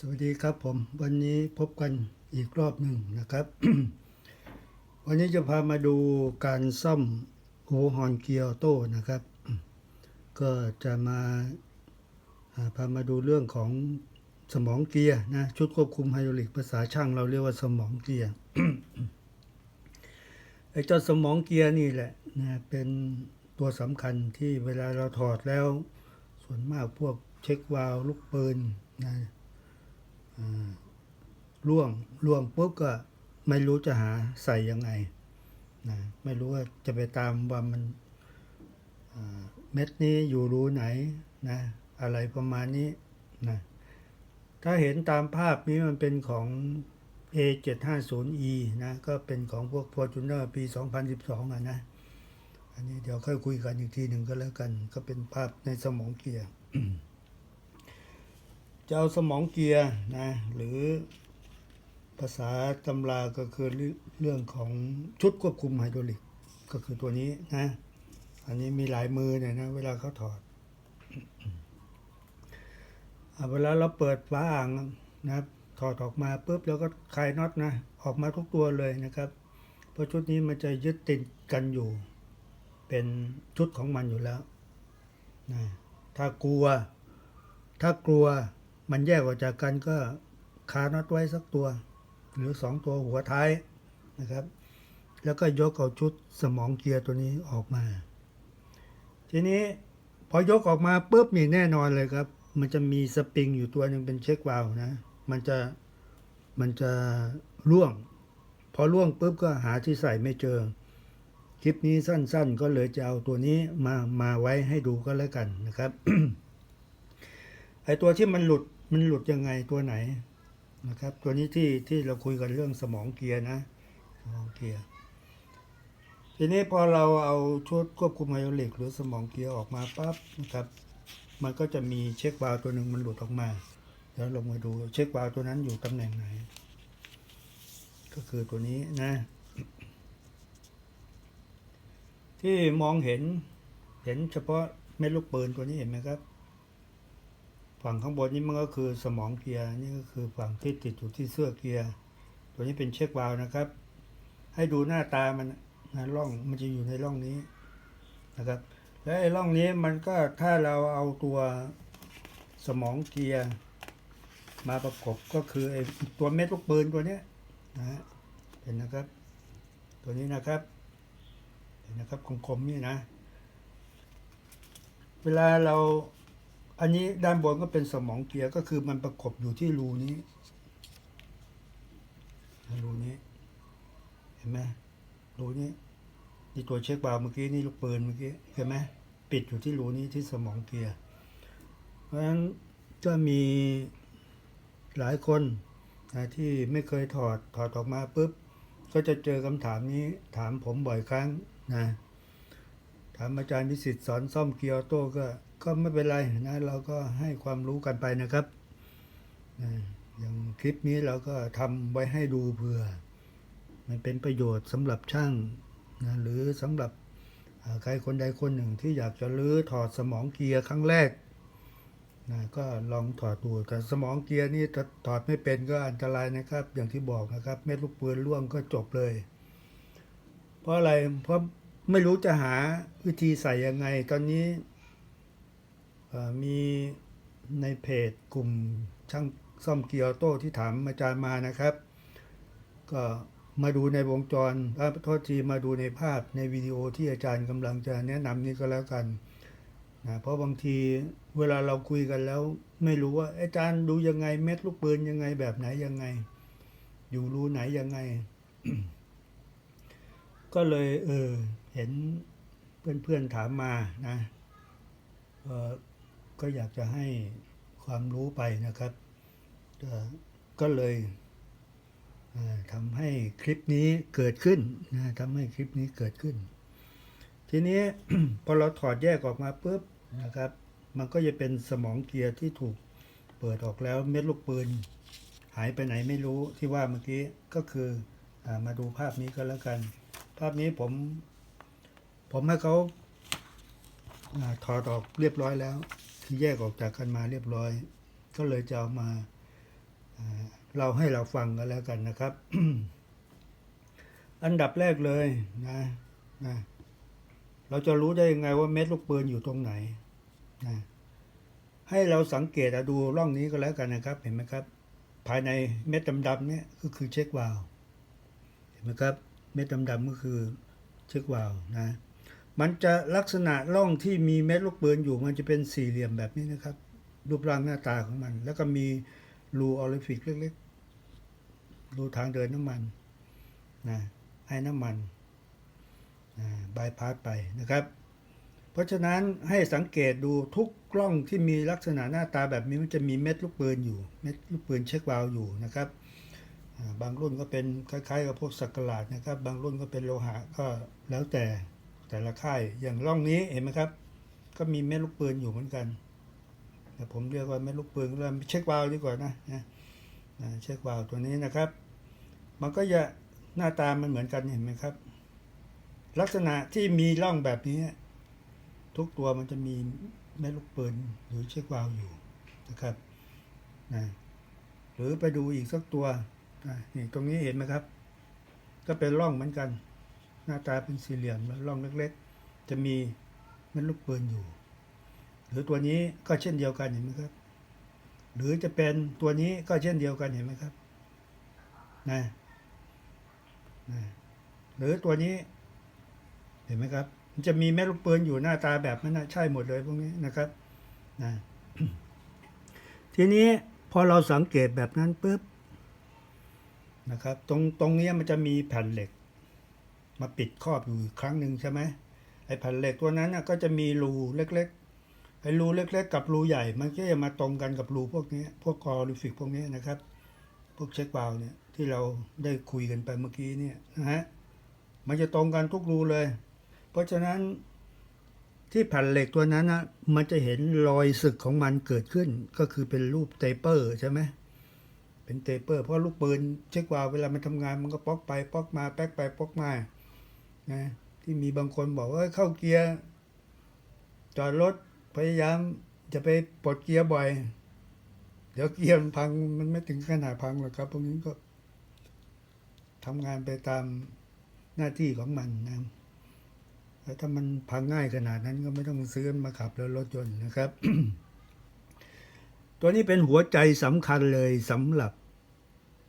สวัสดีครับผมวันนี้พบกันอีกรอบหนึ่งนะครับ วันนี้จะพามาดูการซ่อมโอฮอนเกียร์โต้นะครับ ก็จะมาอ่าพามาดูเรื่องของสมองเกียร์นะชุดควบคุมไฮดรอลิกภาษาช่างเราเรียกว่าสมองเกียร์ไอ้เจ้าสมองเกียร์นี่แหละนะเป็นตัวสำคัญที่เวลาเราถอดแล้ว ส่วนมากพวกเช็ควาล์วลูกปืนนะ อ่วงล่วงปุ๊บก็ไม่รู้จะหาใส่ยังไงนะไม่รู้ว่าจะไปตามว่ามันเม็ดนี้อยู่รูไหนนะอะไรประมาณนี้นะถ้าเห็นตามภาพนี้มันเป็นของ A750E นะก็เป็นของพวก Fortuner ปี 2012 อะนะ อันนี้เดี๋ยวค่อยคุยกันอีกทีหนึ่งก็แล้วกัน ก็เป็นภาพในสมองเกียร์ จะเอาสมองเกียร์นะหรือภาษาตำราก็คือเรื่องของชุดควบคุมไฮดรอลิกก็คือตัวนี้นะ อันนี้มีหลายมือเนี่ยนะ เวลาเขาถอดอะเวลาเราเปิดฝาอ่างนะครับ ถอดออกมาปุ๊บแล้วก็คลายน็อตนะ ออกมาทุกตัวเลยนะครับ เพราะชุดนี้มันจะยึดติดกันอยู่ เป็นชุดของมันอยู่แล้วนะถ้ากลัว ถ้ากลัว มันแยกออกจากกันก็คาน็อตไว้สักตัว หรือสองตัวหัวท้ายนะครับ แล้วก็ยกเอาชุดสมองเกียร์ตัวนี้ออกมา ทีนี้พอยกออกมาปุ๊บนี่แน่นอนเลยครับ มันจะมีสปริงอยู่ตัวหนึ่งเป็นเช็ควาล์วนะ มันจะมันจะร่วง พอร่วงปุ๊บก็หาที่ใส่ไม่เจอ คลิปนี้สั้น ๆ ก็เลยจะเอาตัวนี้มามาไว้ให้ดูก็แล้วกันนะครับไอตัวที่มันหลุด มันหลุดยังไงตัวไหนนะครับ ตัวนี้ที่ที่เราคุยกันเรื่องสมองเกียร์นะ สมองเกียร์ทีนี้พอเราเอาชุดควบคุมไฮดรอลิกหรือสมองเกียร์ออกมาปั๊บนะครับ มันก็จะมีเช็ควาล์วตัวหนึ่งมันหลุดออกมาเดี๋ยวลงมาดูเช็ควาล์วตัวนั้นอยู่ตำแหน่งไหน ก็คือตัวนี้นะ ที่มองเห็นเห็นเฉพาะเม็ดลูกปืนตัวนี้เห็นไหมครับ ฝั่งข้างบนนี้มันก็คือสมองเกียร์นี่ก็คือฝั่งที่ติดอยู่ที่เสื้อเกียร์ตัวนี้เป็นเช็ควาล์วนะครับ ให้ดูหน้าตามันนะร่องมันจะอยู่ในร่องนี้นะครับ และไอ้ร่องนี้มันก็ถ้าเราเอาตัวสมองเกียร์มาประกบก็คือไอ้ตัวเม็ดลูกปืนตัวเนี้ยนะเห็นนะครับ ตัวนี้นะครับเห็นนะครับคมๆนี่นะ เวลาเรา อันนี้ด้านบนก็เป็นสมองเกียร์ก็คือมันประกบอยู่ที่รูนี้รูนี้ เห็นไหมรูนี้นี่ตัวเช็ควาล์วเมื่อกี้นี่ลูกปืนเมื่อกี้เห็นไหมปิดอยู่ที่รูนี้ที่สมองเกียร์ เพราะฉะนั้นก็มีหลายคนนะที่ไม่เคยถอดถอดออกมาปุ๊บ ก็จะเจอคำถามนี้ถามผมบ่อยครั้งนะถามอาจารย์วิสิตสอนซ่อมเกียร์โต้ก็ ก็ไม่เป็นไรนะเราก็ให้ความรู้กันไปนะครับนะอย่างคลิปนี้เราก็ทำไว้ให้ดูเผื่อ มันเป็นประโยชน์สำหรับช่างนะหรือสำหรับใครคนใดคนหนึ่งที่อยากจะรื้อถอดสมองเกียร์ครั้งแรกนะก็ลองถอดดูแต่สมองเกียร์นี่ถถอดไม่เป็นก็อันตรายนะครับ อย่างที่บอกนะครับ เม็ดลูกปืนร่วงก็จบเลย เพราะอะไรเพราะไม่รู้จะหาวิธีใส่ยังไง ตอนนี้ มีในเพจกลุ่มช่างซ่อมเกียร์โต้ที่ถามอาจารย์มานะครับ ก็มาดูในวงจรอ่อโทษทีมาดูในภาพในวิดีโอที่อาจารย์กำลังจะแนะนำนี้ก็แล้วกันนะเพราะบางทีเวลาเราคุยกันแล้ว ไม่รู้ว่าอาจารย์ดูยังไงเม็ดลูกปืนยังไงแบบไหนยังไง อยู่รูไหนยังไง ก็เลยเออเห็นเพื่อนๆถามมานะเออ ก็อยากจะให้ความรู้ไปนะครับ ก็เลยทำให้คลิปนี้เกิดขึ้นนะทำให้คลิปนี้เกิดขึ้น ทีนี้พอเราถอดแยกออกมาปุ๊บนะครับ มันก็จะเป็นสมองเกียร์ที่ถูกเปิดออกแล้วเม็ดลูกปืน หายไปไหนไม่รู้ที่ว่าเมื่อกี้ก็คืออมาดูภาพนี้ก็แล้วกัน ภาพนี้ผม ผมให้เขาอาถอดออกเรียบร้อยแล้ว ที่แยกออกจากกันมาเรียบร้อย ก็เลยจะเอามาเราให้เราฟังกันแล้วกันนะครับ อันดับแรกเลยนะนะเราจะรู้ได้ยังไงว่าเม็ดลูกปืนอยู่ตรงไหนนะให้เราสังเกตดูร่องนี้ก็แล้วกันนะครับ เห็นไหมครับ ภายในเม็ดดำๆเนี่ยก็คือเช็ควาล์วเห็นไหมครับ เม็ดดำๆก็คือเช็ควาล์วนะ มันจะลักษณะร่องที่มีเม็ดลูกปืนอยู่มันจะเป็นสี่เหลี่ยมแบบนี้นะครับ รูปร่างหน้าตาของมัน แล้วก็มีรูออริฟิกเล็กๆ รูทางเดินน้ำมันนะให้น้ำมันบายพาสไปนะครับ เพราะฉะนั้นให้สังเกตดูทุกกล้องที่มีลักษณะหน้าตาแบบนี้มันจะมีเม็ดลูกปืนอยู่ เม็ดลูกปืนเช็ควาลอยู่นะครับบางรุ่นก็เป็นคล้ายๆกับพวกสักหลาดนะครับ บางรุ่นก็เป็นโลหะก็แล้วแต่ แต่ละค่ายอย่างร่องนี้เห็นไหมครับ ก็มีเม็ดลูกปืนอยู่เหมือนกัน แต่ผมเรียกว่าเม็ดลูกปืนเลยเช็ควาล์วดีกว่านะนะนะเช็ควาล์วตัวนี้นะครับ มันก็จะหน้าตามันเหมือนกันเห็นไหมครับ ลักษณะที่มีร่องแบบนี้ ทุกตัวมันจะมีแม่ลูกปืนหรือเช็ควาล์วอยู่นะครับนะหรือไปดูอีกสักตัวนะนี่ตรงนี้เห็นไหมครับ ก็เป็นร่องเหมือนกัน หน้าตาเป็นสี่เหลี่ยมแล้วร่องเล็กๆ จะมีแม่ลูกปืนอยู่ หรือตัวนี้ก็เช่นเดียวกันเห็นไหมครับ หรือจะเป็นตัวนี้ก็เช่นเดียวกันเห็นไหมครับนะนะหรือตัวนี้เห็นไหมครับ มันจะมีแม่ลูกปืนอยู่หน้าตาแบบนั้นนะใช่หมดเลยพวกนี้นะครับนะทีนี้พอเราสังเกตแบบนั้นปุ๊บนะครับ ตรงตรงนี้มันจะมีแผ่นเหล็ก มาปิดครอบอยู่ครั้งหนึ่งใช่ไหมไอ้แผ่นเหล็กตัวนั้นก็จะมีรูเล็กๆไอ้รูเล็ก ๆ กับรูใหญ่ มันก็จะมาตรงกันกับรูพวกนี้พวกกอริฟิกพวกนี้นะครับ พวกเช็ควาล์วเนี่ยที่เราได้คุยกันไปเมื่อกี้เนี่ยนะฮะมันจะตรงกันทุกรูเลย เพราะฉะนั้นที่แผ่นเหล็กตัวนั้นนะมันจะเห็นรอยสึกของมันเกิดขึ้น ก็คือเป็นรูปเตเปอร์ใช่ไหมเป็นเตเปอร์ เพราะลูกปืนเช็ควาล์วเวลามันทำงานมันก็ป๊อกไปป๊อกมาแป๊กไปป๊อกมา นะที่มีบางคนบอกว่าเข้าเกียร์ จอดรถพยายามจะไปปลดเกียร์บ่อย เดี๋ยวเกียร์มันพังมันไม่ถึงขนาดพังหรอกครับ พวกนี้ก็ทำงานไปตามหน้าที่ของมันนะแล้วถ้ามันพังง่ายขนาดนั้นก็ไม่ต้องซื้อมาขับแล้วรถยนต์นะครับ ตัวนี้เป็นหัวใจสำคัญเลยสำหรับ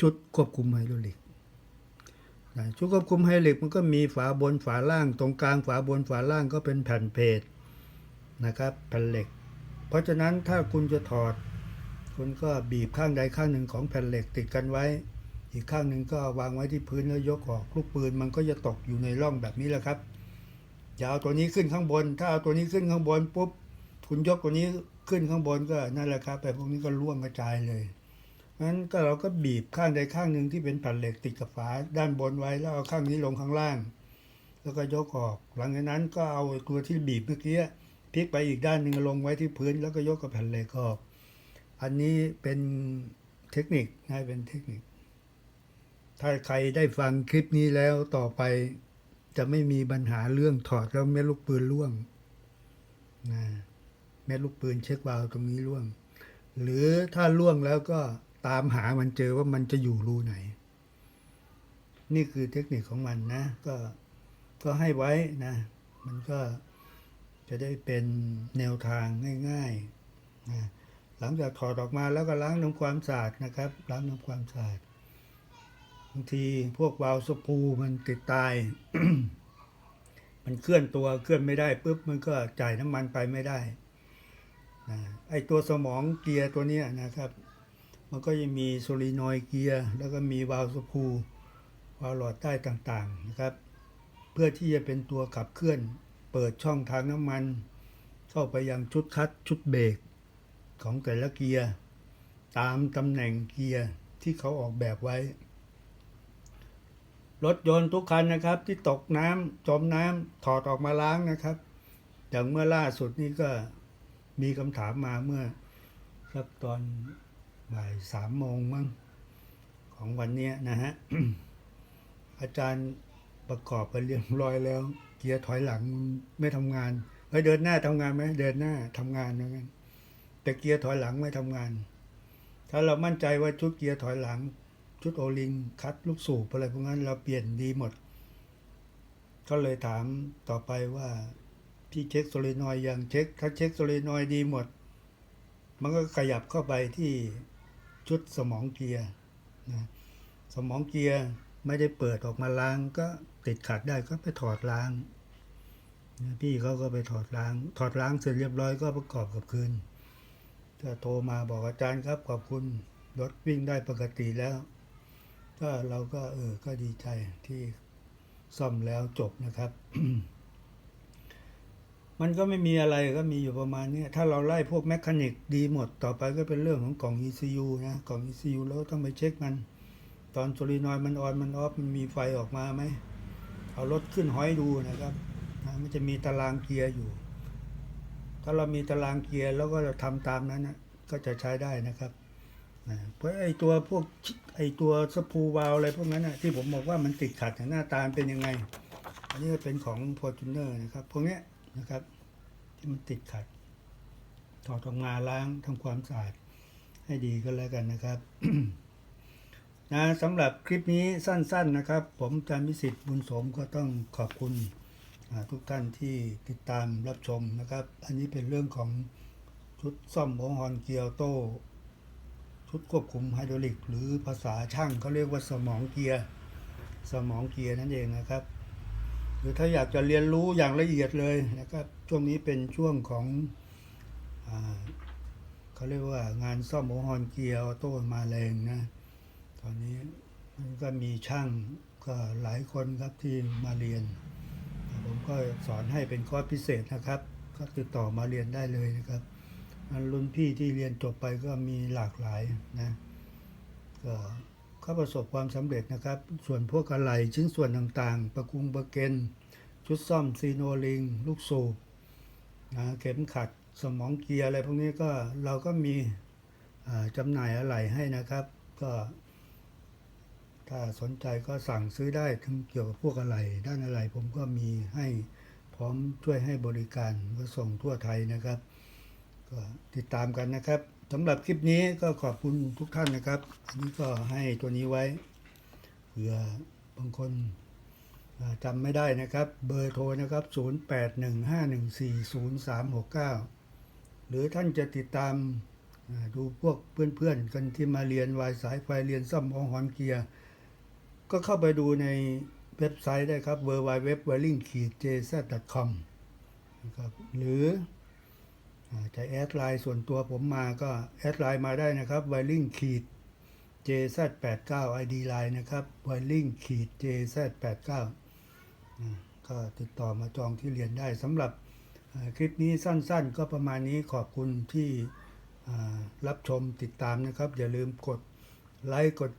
ชุดควบคุมไฮดรอลิก ชุดควบคุมไฮดรอลิกมันก็มีฝาบนฝาล่าง ตรงกลางฝาบนฝาล่างก็เป็นแผ่นเพจนะครับแผ่นเหล็ก เพราะฉะนั้นถ้าคุณจะถอด คุณก็บีบข้างใดข้างหนึ่งของแผ่นเหล็กติดกันไว้ อีกข้างหนึ่งก็วางไว้ที่พื้นแล้วยกออกลูกปืนมันก็จะตกอยู่ในร่องแบบนี้แหละครับอย่าเอาตัวนี้ขึ้นข้างบน ถ้าเอาตัวนี้ขึ้นข้างบนปุ๊บคุณยกตัวนี้ขึ้นข้างบนก็นั่นแหละครับแต่พวกนี้ก็ร่วงกระจายเลย งั้นก็เราก็บีบข้างใดข้างหนึ่งที่เป็นแผ่นเหล็กติดกับฝาด้านบนไว้แล้วเอาข้างนี้ลงข้างล่าง แล้วก็ยกออก หลังจากนั้นก็เอาตัวที่บีบเมื่อกี้พลิกไปอีกด้านหนึ่งลงไว้ที่พื้น แล้วก็ยกกับแผ่นเหล็กออก อันนี้เป็นเทคนิคนะเป็นเทคนิค ถ้าใครได้ฟังคลิปนี้แล้วต่อไปจะไม่มีปัญหาเรื่องถอดแล้วเม็ดลูกปืนร่วงนะเม็ดลูกปืนเช็ควาล์วตรงนี้ร่วง หรือถ้าร่วงแล้วก็ ตามหามันเจอว่ามันจะอยู่รูไหน นี่คือเทคนิคของมันนะ ก็ก็ให้ไว้นะ มันก็จะได้เป็นแนวทางง่ายๆนะหลังจากถอดออกมาแล้วก็ล้างทำความสะอาดนะครับ ล้างทำความสะอาดบางทีพวกวาล์วสปูมันติดตาย มันเคลื่อนตัวเคลื่อนไม่ได้ปุ๊บมันก็จ่ายน้ำมันไปไม่ได้นะไอตัวสมองเกียร์ตัวนี้นะครับ มันก็จะมีโซลีนอยเกียร์แล้วก็มีวาล์วสปูวาล์วหลอดใต้ต่างๆนะครับ เพื่อที่จะเป็นตัวขับเคลื่อน เปิดช่องทางน้ำมัน เข้าไปยังชุดคัดชุดเบรกของแต่ละเกียร์ตามตำแหน่งเกียร์ที่เขาออกแบบไว้ รถยนต์ทุกคันนะครับที่ตกน้ำจมน้ำถอดออกมาล้างนะครับ อย่างเมื่อล่าสุดนี้ก็มีคำถามมาเมื่อสักตอน บ่ายสามโมงมั้งของวันนี้นะฮะ อาจารย์ประกอบไปเรียบร้อยแล้ว เกียร์ถอยหลังไม่ทำงานเฮ้ยเดินหน้าทำงานไหมเดินหน้าทำงานเหมือนกันแต่เกียร์ถอยหลังไม่ทำงาน ถ้าเรามั่นใจว่าชุดเกียร์ถอยหลัง ชุดโอลิงคัดลูกสูบอะไรพวกนั้นเราเปลี่ยนดีหมด ก็เลยถามต่อไปว่าพี่เช็คโซเลนอยด์ยังเช็คถ้าเช็คโซเลนอยดีหมด มันก็ขยับเข้าไปที่ ชุดสมองเกียร์นะสมองเกียร์ไม่ได้เปิดออกมาล้าง ก็ติดขัดได้ก็ไปถอดล้างนะพี่เขาก็ไปถอดล้าง ถอดล้างเสร็จเรียบร้อยก็ประกอบกับคืนก็โทรมาบอกอาจารย์ครับขอบคุณรถวิ่งได้ปกติแล้ว ก็เราก็เออก็ดีใจที่ซ่อมแล้วจบนะครับ มันก็ไม่มีอะไรก็มีอยู่ประมาณเนี้ยถ้าเราไล่พวกแมคานิกดีหมด ต่อไปก็เป็นเรื่องของกล่อง ECU นะกล่อง ECU แล้วต้องไปเช็คมัน ตอนโซลีนอยมันออนมันออฟมันมีไฟออกมาไหมเอารถขึ้นห้อยดูนะครับนะมันจะมีตารางเกียร์อยู่ ถ้าเรามีตารางเกียร์แล้วก็เราทำตามนั้นนะก็จะใช้ได้นะครับนะเพราะไอตัวพวกไอตัวสปูวาลอะไรพวกนั้นนะที่ผมบอกว่ามันติดขัดหน้าตาเป็นยังไง อันนี้เป็นของ f o r t u n e r นะครับพวกเนี้ย นะครับ ที่มันติดขัด ถอดออกมาล้างทำความสะอาดให้ดีก็แล้วกันนะครับนะสำหรับคลิปนี้สั้น ๆนะครับ ผมจามิสิทธิ์บุญสมก็ต้องขอบคุณทุกท่านที่ติดตามรับชมนะครับ อันนี้เป็นเรื่องของชุดซ่อมหัวฮอนเกียร์โต ชุดควบคุมไฮดรอลิก หรือภาษาช่างเขาเรียกว่าสมองเกียร์ สมองเกียร์นั่นเองนะครับ หรือถ้าอยากจะเรียนรู้อย่างละเอียดเลยนะครับช่วงนี้เป็นช่วงของอเขาเรียกว่างานซ่อมหัวฮอนเกียร์ออโต้มาแรงนะ ตอนนี้มันก็มีช่างก็หลายคนครับที่มาเรียน ผมก็สอนให้เป็นคอร์สพิเศษนะครับ ก็ติดต่อมาเรียนได้เลยนะครับรุ่นพี่ที่เรียนจบไปก็มีหลากหลายนะก็ เขาประสบความสำเร็จนะครับ ส่วนพวกอะไหล่ชิ้นส่วนต่างๆ ประกุงประเกนชุดซ่อมซีโนลิง ลูกสูบนะเข็มขัดสมองเกียร์อะไรพวกนี้ก็เราก็มีอ่าจำหน่ายอะไหล่ให้นะครับ ก็ถ้าสนใจก็สั่งซื้อได้ทั้งเกี่ยวกับพวกอะไร ด้านอะไรผมก็มีให้พร้อมช่วยให้บริการก็ส่งทั่วไทยนะครับ ก็ติดตามกันนะครับ สำหรับคลิปนี้ก็ขอบคุณทุกท่านนะครับ อันนี้ก็ให้ตัวนี้ไว้เผื่อบางคนจำไม่ได้นะครับ เบอร์โทรนะครับ 0815140369 หรือท่านจะติดตามดูพวกเพื่อนๆ กันที่มาเรียนวายสายไฟเรียนซ่อมของฮอนเกียร์ ก็เข้าไปดูในเว็บไซต์ได้ครับ w w w w i r i n g j z c o m นะครับหรือ จะแอดไลน์ส่วนตัวผมมาก็แอดไลน์มาได้นะครับ w i r i n g JZ89 ID ไลน์นะครับ w i r i n g JZ89 อ่าก็ติดต่อมาจองที่เรียนได้สำหรับคลิปนี้สั้นๆ ก็ประมาณนี้ขอบคุณที่รับชมติดตามนะครับ อย่าลืมกดไลค์กด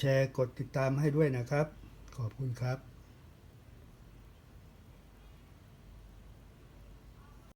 แชร์กดติดตามให้ด้วยนะครับ ขอบคุณครับ